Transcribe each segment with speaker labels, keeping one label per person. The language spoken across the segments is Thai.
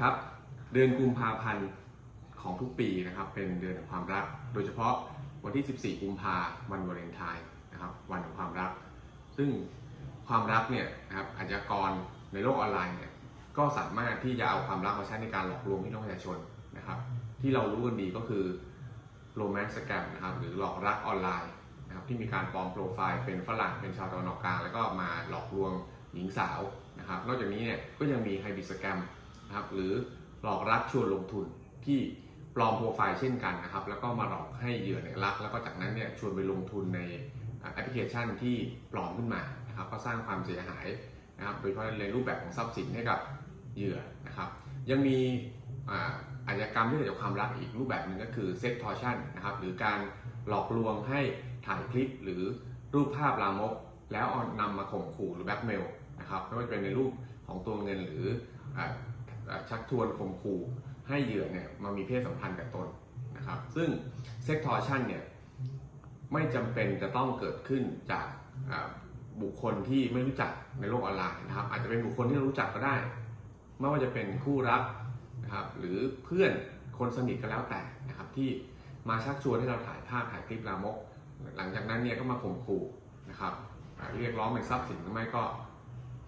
Speaker 1: ครับเดือนกุมภาพันธ์ของทุกปีนะครับ เป็นเดือนแห่งความรัก โดยเฉพาะวันที่ 14 กุมภาวันวาเลนไทน์นะครับวันแห่งความรัก ซึ่งความรักเนี่ยนะครับอาชญากรในโลกออนไลน์เนี่ยก็สามารถที่จะเอาความรักมาใช้ในการหลอกลวงพี่น้องประชาชนนะครับ ที่เรารู้กันดีก็คือโรแมนต์สแกมนะครับหรือหลอกรักออนไลน์นะครับที่มีการปลอมโปรไฟล์เป็นฝรั่งเป็นชาวตะวันออกกลางแล้วก็มาหลอกลวงหญิงสาวนะครับ นอกจากนี้เนี่ยก็ยังมีไฮบิสแกม นะครับหรือหลอกรักชวนลงทุนที่ปลอมโปรไฟล์เช่นกันนะครับแล้วก็มาหลอกให้เหยื่อเนี่ยรัก แล้วก็จากนั้นเนี่ยชวนไปลงทุนในแอปพลิเคชันที่ปลอมขึ้นมานะครับก็สร้างความเสียหายนะครับโดยเฉพาะในรูปแบบของทรัพย์สินให้กับเหยื่อนะครับ ยังมีอาชญากรรมที่เกิดจากความรักอีกรูปแบบหนึ่งก็คือเซ็กทอร์ชันนะครับหรือการหลอกลวงให้ถ่ายคลิปหรือรูปภาพลามก แล้วเอานำมาข่มขู่หรือแบล็กเมลนะครับไม่ว่าจะเป็นในรูปของตัวเงินหรืออ ชักชวนข่มขู่ให้เหยื่อเนี่ยมามีเพศสัมพันธ์กับตนนะครับ ซึ่งเซ็กทอร์ชันเนี่ยไม่จำเป็นจะต้องเกิดขึ้นจากบุคคลที่ไม่รู้จักในโลกออนไลน์นะครับ อาจจะเป็นบุคคลที่รู้จักก็ได้ ไม่ว่าจะเป็นคู่รักนะครับ หรือเพื่อนคนสนิทก็แล้วแต่นะครับ ที่มาชักชวนให้เราถ่ายภาพถ่ายคลิปลามก หลังจากนั้นเนี่ยก็มาข่มขู่นะครับเรียกร้องเป็นทรัพย์สินหรือไม่ก็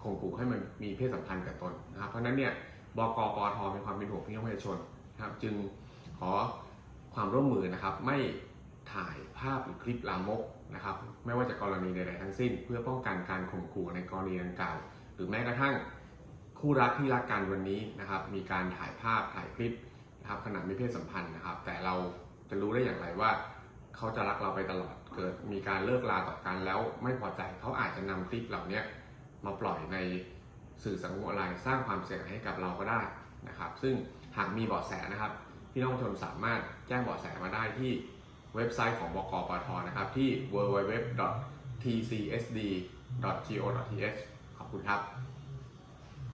Speaker 1: ข่มขู่ให้มันมีเพศสัมพันธ์กับตนนะครับ เพราะนั้นเนี่ย บกปทมีความเป็นห่วงพี่น้องประชาชนนะครับ จึงขอความร่วมมือนะครับ ไม่ถ่ายภาพหรือคลิปลามกนะครับ ไม่ว่าจะกรณีใดๆทั้งสิ้น เพื่อป้องกันการข่มขู่ในกรณีดังกล่าวหรือแม้กระทั่งคู่รักที่รักกันวันนี้นะครับ มีการถ่ายภาพถ่ายคลิปนะครับขณะมีเพศสัมพันธ์นะครับ แต่เราจะรู้ได้อย่างไรว่า เขาจะรักเราไปตลอดเกิดมีการเลิกลาต่อกันแล้วไม่พอใจเขาอาจจะนำคลิปเหล่านี้มาปล่อยใน สื่อสังคมออนไลน์สร้างความเสียหายให้กับเราก็ได้นะครับ ซึ่งหากมีเบาะแสนะครับพี่น้องประชาชนสามารถแจ้งเบาะแสมาได้ที่เว็บไซต์ของบกปทนะครับที่ www.tcsd.go.th ขอบคุณครับ